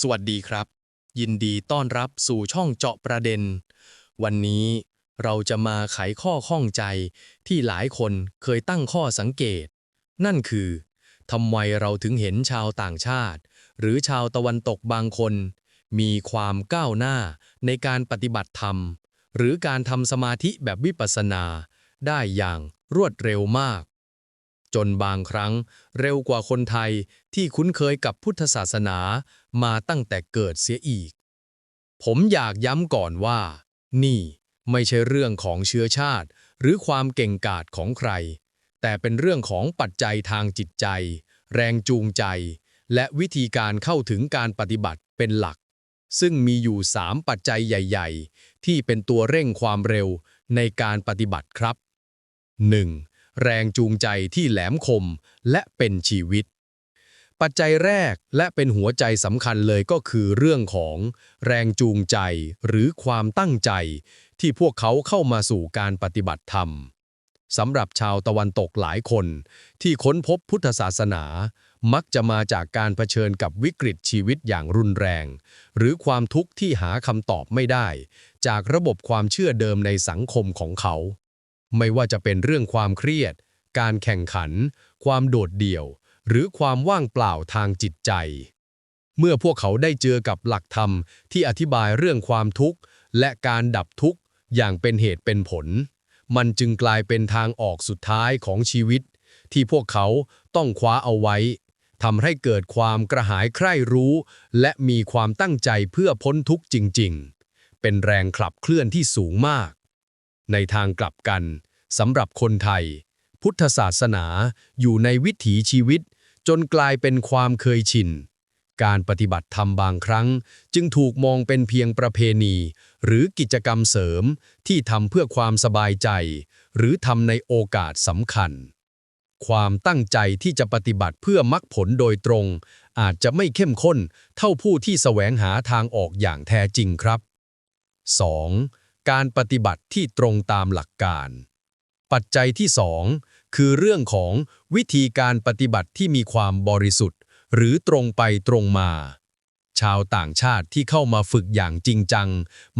สวัสดีครับ ยินดีต้อนรับสู่ช่องเจาะประเด็น วันนี้เราจะมาไขข้อข้องใจที่หลายคนเคยตั้งข้อสังเกต นั่นคือทำไมเราถึงเห็นชาวต่างชาติ หรือชาวตะวันตกบางคน มีความก้าวหน้าในการปฏิบัติธรรม หรือการทำสมาธิแบบวิปัสสนา ได้อย่างรวดเร็วมาก จนบางครั้งเร็วกว่าคนไทยที่คุ้นเคยกับพุทธศาสนามาตั้งแต่เกิดเสียอีก ผมอยากย้ำก่อนว่า นี่ไม่ใช่เรื่องของเชื้อชาติ หรือความเก่งกาจของใคร แต่เป็นเรื่องของปัจจัยทางจิตใจ แรงจูงใจ และวิธีการเข้าถึงการปฏิบัติเป็นหลัก ซึ่งมีอยู่3ปัจจัยใหญ่ ๆ ที่เป็นตัวเร่งความเร็วในการปฏิบัติครับ 1. แรงจูงใจที่แหลมคมและเป็นชีวิต ปัจจัยแรกและเป็นหัวใจสำคัญเลยก็คือเรื่องของแรงจูงใจหรือความตั้งใจ ที่พวกเขาเข้ามาสู่การปฏิบัติธรรมสำหรับชาวตะวันตกหลายคน ที่ค้นพบพุทธศาสนา มักจะมาจากการเผชิญกับวิกฤตชีวิตอย่างรุนแรง หรือความทุกข์ที่หาคำตอบไม่ได้ จากระบบความเชื่อเดิมในสังคมของเขา ไม่ว่าจะเป็นเรื่องความเครียด การแข่งขัน ความโดดเดี่ยว หรือความว่างเปล่าทางจิตใจ เมื่อพวกเขาได้เจอกับหลักธรรมที่อธิบายเรื่องความทุกข์ และการดับทุกข์อย่างเป็นเหตุเป็นผล มันจึงกลายเป็นทางออกสุดท้ายของชีวิต ที่พวกเขาต้องคว้าเอาไว้ทำให้เกิดความกระหายใคร่รู้ และมีความตั้งใจเพื่อพ้นทุกข์จริง ๆ เป็นแรงขับเคลื่อนที่สูงมาก ในทางกลับกันสำหรับคนไทย พุทธศาสนาอยู่ในวิถีชีวิต จนกลายเป็นความเคยชิน การปฏิบัติธรรมบางครั้ง จึงถูกมองเป็นเพียงประเพณี หรือกิจกรรมเสริมที่ทำเพื่อความสบายใจ หรือทำในโอกาสสำคัญ ความตั้งใจที่จะปฏิบัติเพื่อมรรคผลโดยตรง อาจจะไม่เข้มข้นเท่าผู้ที่แสวงหาทางออกอย่างแท้จริงครับ 2. การปฏิบัติที่ตรงตามหลักการ ปัจจัยที่ 2 คือเรื่องของวิธีการปฏิบัติที่มีความบริสุทธิ์ หรือตรงไปตรงมา ชาวต่างชาติที่เข้ามาฝึกอย่างจริงจัง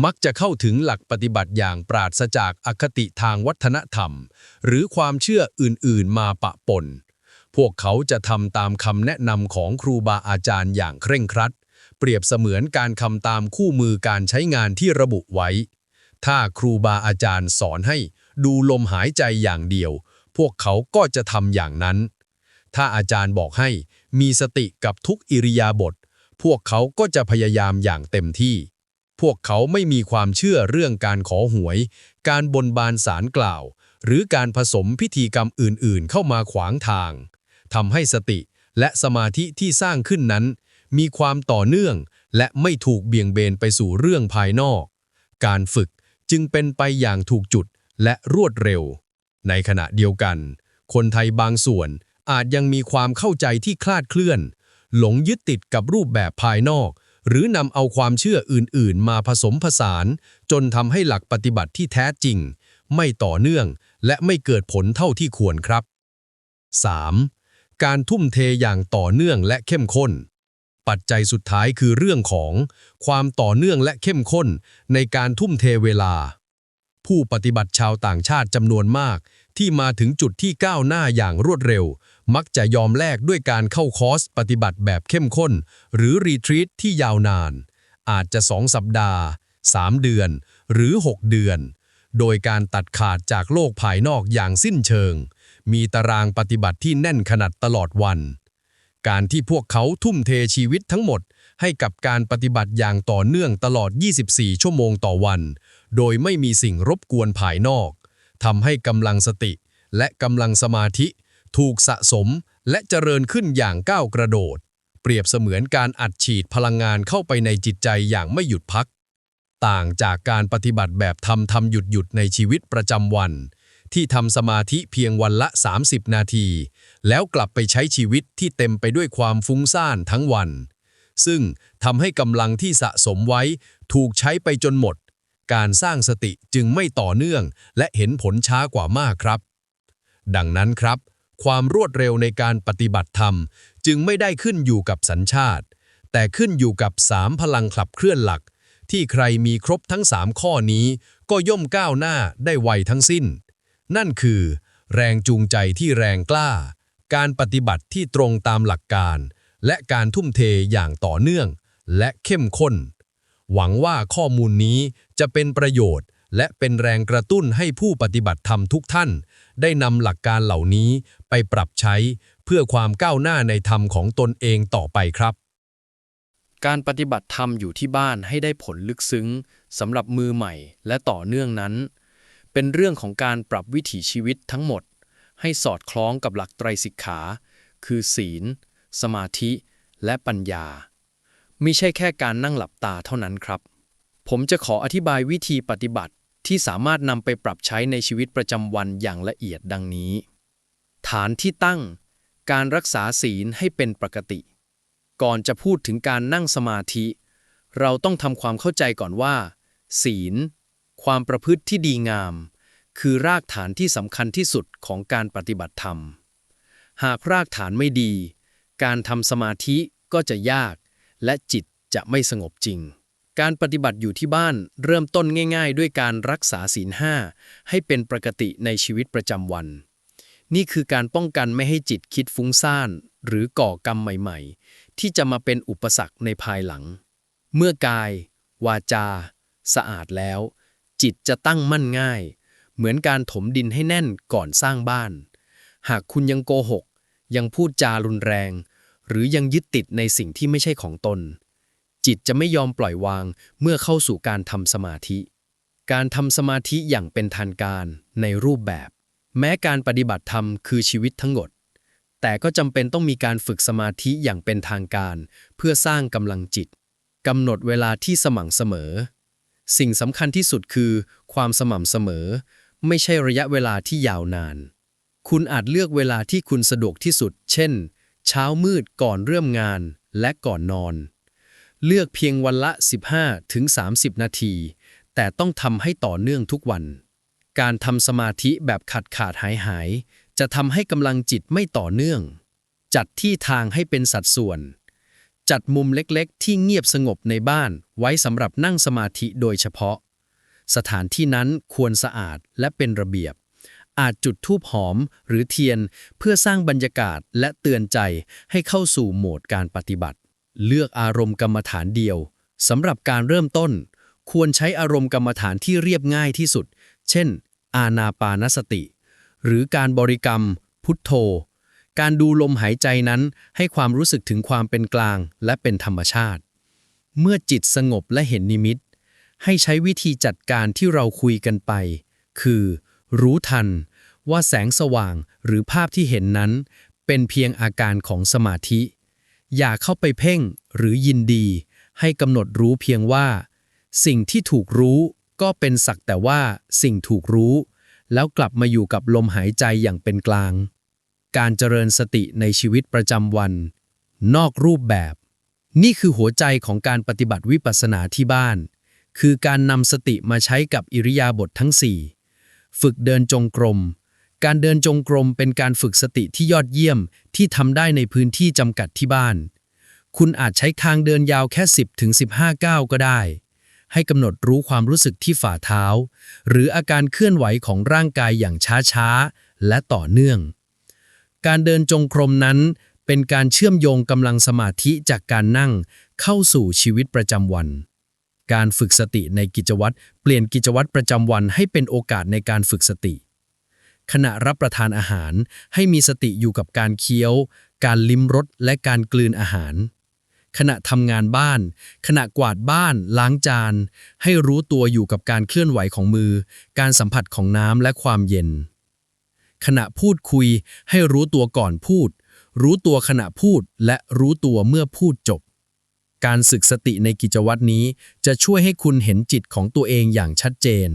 มักจะเข้าถึงหลักปฏิบัติอย่างปราศจากอคติทางวัฒนธรรม หรือความเชื่ออื่นๆมาปะปน พวกเขาจะทำตามคำแนะนำของครูบาอาจารย์อย่างเคร่งครัด เปรียบเสมือนการคำตามคู่มือการใช้งานที่ระบุไว้ ถ้าครูบาอาจารย์สอนให้ดูลมหายใจอย่างเดียว พวกเขาก็จะทำอย่างนั้น ถ้าอาจารย์บอกให้มีสติกับทุกอิริยาบถพวกเขาก็จะพยายามอย่างเต็มที่ พวกเขาไม่มีความเชื่อเรื่องการขอหวย การบนบานสารกล่าว หรือการผสมพิธีกรรมอื่นๆ เข้ามาขวางทางทำให้สติและสมาธิที่สร้างขึ้นนั้น มีความต่อเนื่องและไม่ถูกเบี่ยงเบนไปสู่เรื่องภายนอก การฝึก จึงเป็นไปอย่างถูกจุดและรวดเร็ว ในขณะเดียวกัน คนไทยบางส่วนอาจยังมีความเข้าใจที่คลาดเคลื่อน หลงยึดติดกับรูปแบบภายนอก หรือนำเอาความเชื่ออื่นๆ มาผสมผสาน จนทำให้หลักปฏิบัติที่แท้จริง ไม่ต่อเนื่องและไม่เกิดผลเท่าที่ควรครับ 3. การทุ่มเทอย่างต่อเนื่องและเข้มข้น ปัจจัยสุดท้ายคือเรื่องของ ความต่อเนื่องและเข้มข้นในการทุ่มเทเวลา ผู้ปฏิบัติชาวต่างชาติจำนวนมาก ที่มาถึงจุดที่ก้าวหน้าอย่างรวดเร็ว มักจะยอมแลกด้วยการเข้าคอร์สปฏิบัติแบบเข้มข้น หรือรีทรีตที่ยาวนาน อาจจะ2สัปดาห์ 3 เดือน หรือ 6 เดือน โดยการตัดขาดจากโลกภายนอกอย่างสิ้นเชิง มีตารางปฏิบัติที่แน่นขนาดตลอดวัน การที่พวกเขาทุ่มเทชีวิตทั้งหมด ให้กับการปฏิบัติอย่างต่อเนื่องตลอด 24 ชั่วโมงต่อวัน โดยไม่มีสิ่งรบกวนภายนอกทำให้กำลังสติ และกำลังสมาธิ ถูกสะสมและเจริญขึ้นอย่างก้าวกระโดด เปรียบเสมือนการอัดฉีดพลังงานเข้าไปในจิตใจอย่างไม่หยุดพัก ต่างจากการปฏิบัติแบบทำทำหยุดหยุดในชีวิตประจำวัน ที่ทำสมาธิเพียงวันละ 30 นาที แล้วกลับไปใช้ชีวิตที่เต็มไปด้วยความฟุ้งซ่านทั้งวัน ซึ่งทำให้กำลังที่สะสมไว้ถูกใช้ไปจนหมด การสร้างสติจึงไม่ต่อเนื่อง และเห็นผลช้ากว่ามากครับ ดังนั้นครับ ความรวดเร็วในการปฏิบัติธรรม จึงไม่ได้ขึ้นอยู่กับสัญชาติ แต่ขึ้นอยู่กับ3พลังขับเคลื่อนหลักที่ใครมีครบทั้ง3ข้อนี้ ก็ย่อมก้าวหน้าได้ไวทั้งสิ้น นั่นคือ แรงจูงใจที่แรงกล้า การปฏิบัติที่ตรงตามหลักการ และการทุ่มเทอย่างต่อเนื่อง และเข้มข้น หวังว่าข้อมูลนี้จะเป็นประโยชน์ และเป็นแรงกระตุ้นให้ผู้ปฏิบัติธรรมทุกท่าน ได้นำหลักการเหล่านี้ไปปรับใช้ เพื่อความก้าวหน้าในธรรมของตนเองต่อไปครับการปฏิบัติธรรมอยู่ที่บ้านให้ได้ผลลึกซึ้งสำหรับมือใหม่และต่อเนื่องนั้น เป็นเรื่องของการปรับวิถีชีวิตทั้งหมด ให้สอดคล้องกับหลักไตรสิกขา คือศีล สมาธิ และปัญญา ไม่ใช่แค่การนั่งหลับตาเท่านั้นครับ ผมจะขออธิบายวิธีปฏิบัติที่สามารถนำไปปรับใช้ในชีวิตประจำวันอย่างละเอียดดังนี้ ฐานที่ตั้ง การรักษาศีลให้เป็นปกติ ก่อนจะพูดถึงการนั่งสมาธิ เราต้องทำความเข้าใจก่อนว่า ศีล ความประพฤติที่ดีงาม คือรากฐานที่สำคัญที่สุดของการปฏิบัติธรรม หากรากฐานไม่ดี การทำสมาธิก็จะยาก และจิตจะไม่สงบจริง การปฏิบัติอยู่ที่บ้านเริ่มต้นง่าย ๆ ด้วยการรักษาศีลห้าให้เป็นปกติในชีวิตประจำวัน นี่คือการป้องกันไม่ให้จิตคิดฟุ้งซ่าน หรือก่อกรรมใหม่ๆ ที่จะมาเป็นอุปสรรคในภายหลัง เมื่อกาย วาจา สะอาดแล้ว จิตจะตั้งมั่นง่าย เหมือนการถมดินให้แน่นก่อนสร้างบ้าน หากคุณยังโกหก ยังพูดจารุนแรง หรือยังยึดติดในสิ่งที่ไม่ใช่ของตน จิตจะไม่ยอมปล่อยวางเมื่อเข้าสู่การทำสมาธิ การทำสมาธิอย่างเป็นทางการในรูปแบบ แม้การปฏิบัติธรรมคือชีวิตทั้งหมดแต่ก็จำเป็นต้องมีการฝึกสมาธิอย่างเป็นทางการ เพื่อสร้างกำลังจิตกำหนดเวลาที่สม่ำเสมอ สิ่งสำคัญที่สุดคือ ความสม่ำเสมอ ไม่ใช่ระยะเวลาที่ยาวนาน คุณอาจเลือกเวลาที่คุณสะดวกที่สุด เช่น เช้ามืดก่อนเริ่มงานและก่อนนอน เลือกเพียงวันละ 15ถึง30นาที แต่ต้องทำให้ต่อเนื่องทุกวัน การทำสมาธิแบบขาดขาดหายหาย จะทำให้กำลังจิตไม่ต่อเนื่อง จัดที่ทางให้เป็นสัดส่วน จัดมุมเล็กๆ ที่เงียบสงบในบ้าน ไว้สำหรับนั่งสมาธิโดยเฉพาะ สถานที่นั้นควรสะอาดและเป็นระเบียบ อาจจุดธูปหอมหรือเทียนเพื่อสร้างบรรยากาศและเตือนใจให้เข้าสู่โหมดการปฏิบัติ เลือกอารมณ์กรรมฐานเดียวสำหรับการเริ่มต้น ควรใช้อารมณ์กรรมฐานที่เรียบง่ายที่สุด เช่น อานาปานสติ หรือการบริกรรม พุทโธ การดูลมหายใจนั้นให้ความรู้สึกถึงความเป็นกลางและเป็นธรรมชาติ เมื่อจิตสงบและเห็นนิมิต ให้ใช้วิธีจัดการที่เราคุยกันไป คือ รู้ทัน ว่าแสงสว่างหรือภาพที่เห็นนั้น เป็นเพียงอาการของสมาธิ อย่าเข้าไปเพ่งหรือยินดี ให้กำหนดรู้เพียงว่า สิ่งที่ถูกรู้ก็เป็นสักแต่ว่าสิ่งถูกรู้ แล้วกลับมาอยู่กับลมหายใจอย่างเป็นกลาง การเจริญสติในชีวิตประจำวัน นอกรูปแบบ นี่คือหัวใจของการปฏิบัติวิปัสสนาที่บ้าน คือการนำสติมาใช้กับอิริยาบถททั้ง 4 ฝึกเดินจงกรม การเดินจงกรมเป็นการฝึกสติที่ยอดเยี่ยมที่ทำได้ในพื้นที่จำกัดที่บ้าน คุณอาจใช้ทางเดินยาวแค่ 10ถึง15 ก้าวก็ได้ ให้กำหนดรู้ความรู้สึกที่ฝ่าเท้า หรืออาการเคลื่อนไหวของร่างกายอย่างช้าๆและต่อเนื่อง การเดินจงกรมนั้น เป็นการเชื่อมโยงกำลังสมาธิจากการนั่งเข้าสู่ชีวิตประจำวัน การฝึกสติในกิจวัตรเปลี่ยนกิจวัตรประจำวันให้เป็นโอกาสในการฝึกสติ ขณะรับประทานอาหารให้มีสติอยู่กับการเคี้ยว การลิ้มรสและการกลืนอาหาร ขณะทำงานบ้าน ขณะกวาดบ้าน ล้างจาน ให้รู้ตัวอยู่กับการเคลื่อนไหวของมือ การสัมผัสของน้ำและความเย็น ขณะพูดคุย ให้รู้ตัวก่อนพูด รู้ตัวขณะพูดและรู้ตัวเมื่อพูดจบ การศึกสติในกิจวัตรนี้ จะช่วยให้คุณเห็นจิตของตัวเองอย่างชัดเจน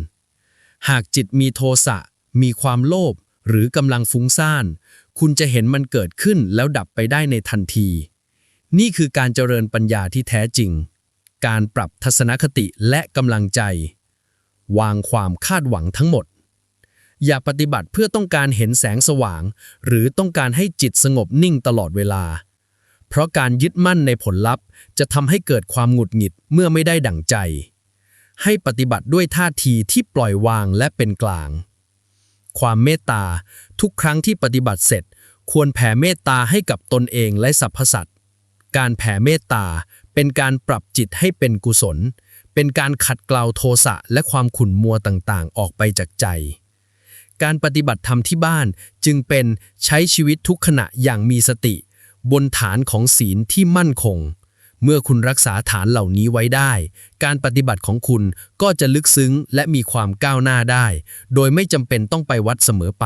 หากจิตมีโทสะ มีความโลภหรือกำลังฟุ้งซ่าน คุณจะเห็นมันเกิดขึ้นแล้วดับไปได้ในทันที นี่คือการเจริญปัญญาที่แท้จริง การปรับทัศนคติและกำลังใจ วางความคาดหวังทั้งหมด อย่าปฏิบัติเพื่อต้องการเห็นแสงสว่าง หรือต้องการให้จิตสงบนิ่งตลอดเวลา เพราะการยึดมั่นในผลลัพธ์ จะทำให้เกิดความหงุดหงิดเมื่อไม่ได้ดั่งใจ ให้ปฏิบัติด้วยท่าทีที่ปล่อยวางและเป็นกลาง ความเมตตา ทุกครั้งที่ปฏิบัติเสร็จ ควรแผ่เมตตาให้กับตนเองและสรรพสัตว์การแผ่เมตตาเป็นการปรับจิตให้เป็นกุศล เป็นการขัดเกลาโทสะและความขุ่นมัวต่างๆ ออกไปจากใจ การปฏิบัติธรรมที่บ้านจึงเป็นใช้ชีวิตทุกขณะอย่างมีสติ บนฐานของศีลที่มั่นคง เมื่อคุณรักษาฐานเหล่านี้ไว้ได้ การปฏิบัติของคุณก็จะลึกซึ้งและมีความก้าวหน้าได้ โดยไม่จำเป็นต้องไปวัดเสมอไป